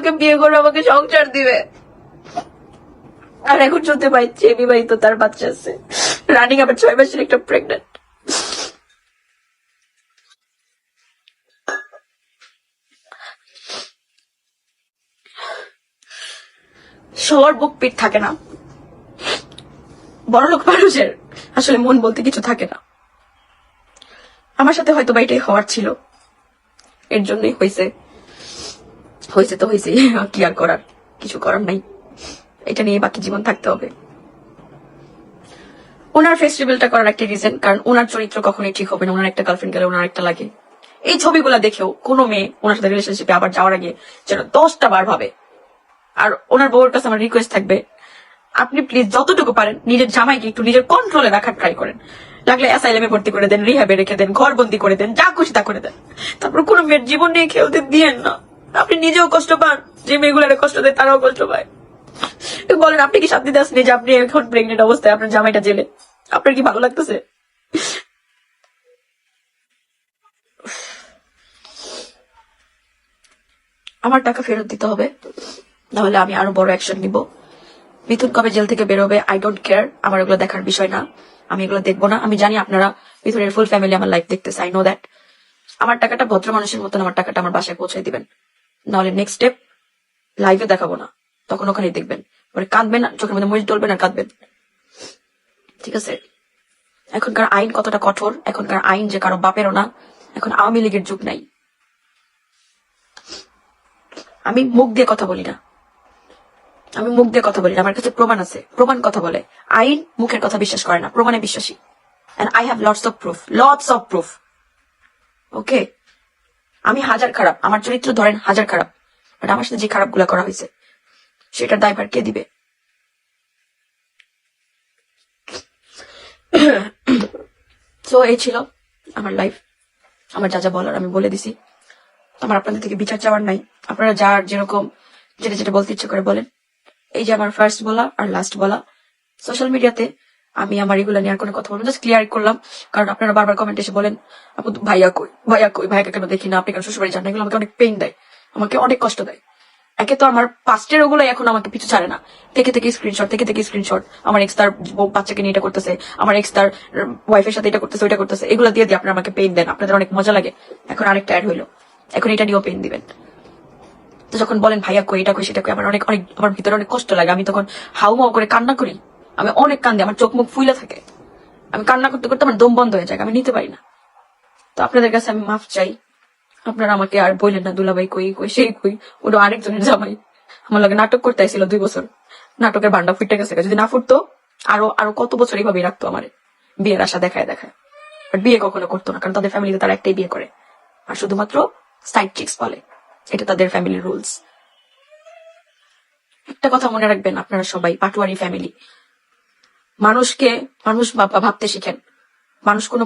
আমাকে বিয়ে করে আমাকে সংসার দিবে। আর এখন শুনতে পাইছি বিবাহিত তার বাচ্চা আছে। রানিং আবার ছয় মাসের একটা প্রেগনেন্ট সবার বুক পিট থাকে না। বড়লোক মানুষের আসলে মন বলতে কিছু থাকে না। আমার সাথে হয়তো বা এটাই হওয়ার ছিল। এর জন্যই হয়েছে। হয়েছে তো হয়েছে, কি আর করার? কিছু করার নাই। এটা নিয়ে বাকি জীবন থাকতে হবে। ওনার ফেস্টিভ্যালটা করার একটা রিজন কারণ ওনার চরিত্র কখনোই ঠিক হবে না। ওনার একটা গার্লফ্রেন্ড গেলে ওনার একটা লাগে। এই ছবিগুলা দেখেও কোনো মেয়ে ওনার সাথে রিলেশনশিপে আবার যাওয়ার আগে যেন দশটা বার ভাবে। আর ওনার বউয়ের কাছে আমার রিকোয়েস্ট থাকবে, আপনি প্লিজ যতটুকু পারেন নিজের জামাইকে একটু নিজের কন্ট্রোলে রাখার ট্রাই করেন। লাগলে অ্যাসাইলামে ভর্তি করে দেন রিহাবে রেখে দেন ঘর বন্দি করে দেন, যা খুশি তা করে দেন। তারপর কোনো মেয়ের জীবন নিয়ে খেলতে দিয়েন না। আপনি নিজেও কষ্ট পান। যে মেয়েগুলারে কষ্ট দেয়, তারাও কষ্ট পায়। বলেন, আপনি কি শান্তি দাস যে আপনি এখন প্রেগনেন্ট অবস্থায়, আপনার জামাইটা জেলে। আপনার কি ভালো লাগতেছে? আমার টাকা ফেরত দিতে হবে। নাহলে আমি আরও বড় অ্যাকশন নিব। মিথুন কবে জেল থেকে বেরোবে? আই ডোন্ট কেয়ার আমার এগুলো দেখার বিষয় না। আমি এগুলো দেখব না। আমি জানি আপনারা মিথুনের ফুল ফ্যামিলি আমার লাইফ দেখতেছে আই নো দ্যাট আমার টাকাটা ভদ্র মানুষের মতন আমার টাকাটা আমার বাসায় পৌঁছে দিবেন। নাহলে নেক্সট স্টেপ লাইভে দেখাবো না। তখন ওখানেই দেখবেন। পরে কাঁদবেন চোখের মধ্যে মরিচ ডলবেন আর কাঁদবেন। ঠিক আছে? এখনকার আইন কতটা কঠোর, এখনকার আইন যে কারও বাপেরও না, এখন আওয়ামী লীগের যুগ নাই। আমি মুখ দিয়ে কথা বলি না। আমি মুখ দিয়ে কথা বলি না, আমার কাছে প্রমাণ আছে। প্রমাণ কথা বলে। আইন মুখের কথা বিশ্বাস করে না, প্রমাণে বিশ্বাসী। And I have lots of proof lots of proof okay আমি হাজার খারাপ, আমার চরিত্র ধরেন হাজার খারাপ বাট আমার সাথে যে খারাপগুলা করা হয়েছে, সেটার দায়ভার কে দিবে? তো এই ছিল আমার লাইফ আমার যা যা বলার আমি বলে দিছি। আমার আপনাদের থেকে বিচার চাওয়ার নাই। আপনারা যার যেরকম, যেটা যেটা বলতে ইচ্ছে করে বলেন। এই যে আমার ফার্স্ট বলা আর লাস্ট বলা। সোশ্যাল মিডিয়াতে আমি আমার এগুলো নিয়ে আর কোনো কথা বলব জাস্ট ক্লিয়ার করলাম। কারণ আপনারা বারবার কমেন্ট এসে বলেন, আপু, ভাইয়া কই? ভাইয়া কই? ভাইয়াকে কেন দেখি না? আপনি কেন শ্বশুরবাড়ি যান এগুলো আমাকে অনেক পেইন দেয়। আমাকে অনেক কষ্ট দেয়। একে তো আমার পাস্টের ওগুলো এখন আমাকে পিছু ছাড়ে না। থেকে থেকে স্ক্রিনশট থেকে থেকে স্ক্রিনশট আমার এক্স তার বাচ্চাকে নিয়ে এটা করতেছে। আমার এক্স তার ওয়াইফের সাথে এটা করতেছে, ওইটা করতেছে। এগুলো দিয়ে দিয়ে আপনারা আমাকে পেইন দেন। আপনাদের অনেক মজা লাগে। এখন আরেকটা অ্যাড হইল। এখন এটা নিয়েও পেইন দিবেন। তো যখন বলেন, ভাইয়া কই? এটা কই? সেটা কই? আমার অনেক অনেক, আমার ভিতরে অনেক কষ্ট লাগে। আমি তখন হাউ মাউ করে কান্না করি। আমি অনেক কান্দি, আমার চোখ মুখ ফুলে থাকে। আমি কান্না করতে করতে আমার দম বন্ধ হয়ে যায়, আমি নিতে পারি না। তো আপনাদের কাছে আমি মাফ চাই। আপনারা আমাকে আর বললেন না, দুলাভাই কই কই, সেই কই, ওটা আরেকজনের জামাই। আমার লাগে নাটক করতে আইছিল দুই বছর। নাটকের ভান্ডা ফুটে গেছে যদি না ফুটতো, আরও আরও কত বছর এইভাবেই রাখতো আমার। বিয়ের আশা দেখায় দেখায়। বাট বিয়ে কখনো করতো না, কারণ তাদের ফ্যামিলিতে তারা একটাই বিয়ে করে। আর শুধুমাত্র সাইড চিক্স বলে। এটা তাদের ফ্যামিলির রুলস একটা কথা মনে রাখবেন, আপনারা সবাই, পাটুয়ারি ফ্যামিলি মানুষকে মানুষ ভাব- ভাবতে শিখেন। মানুষ কোনো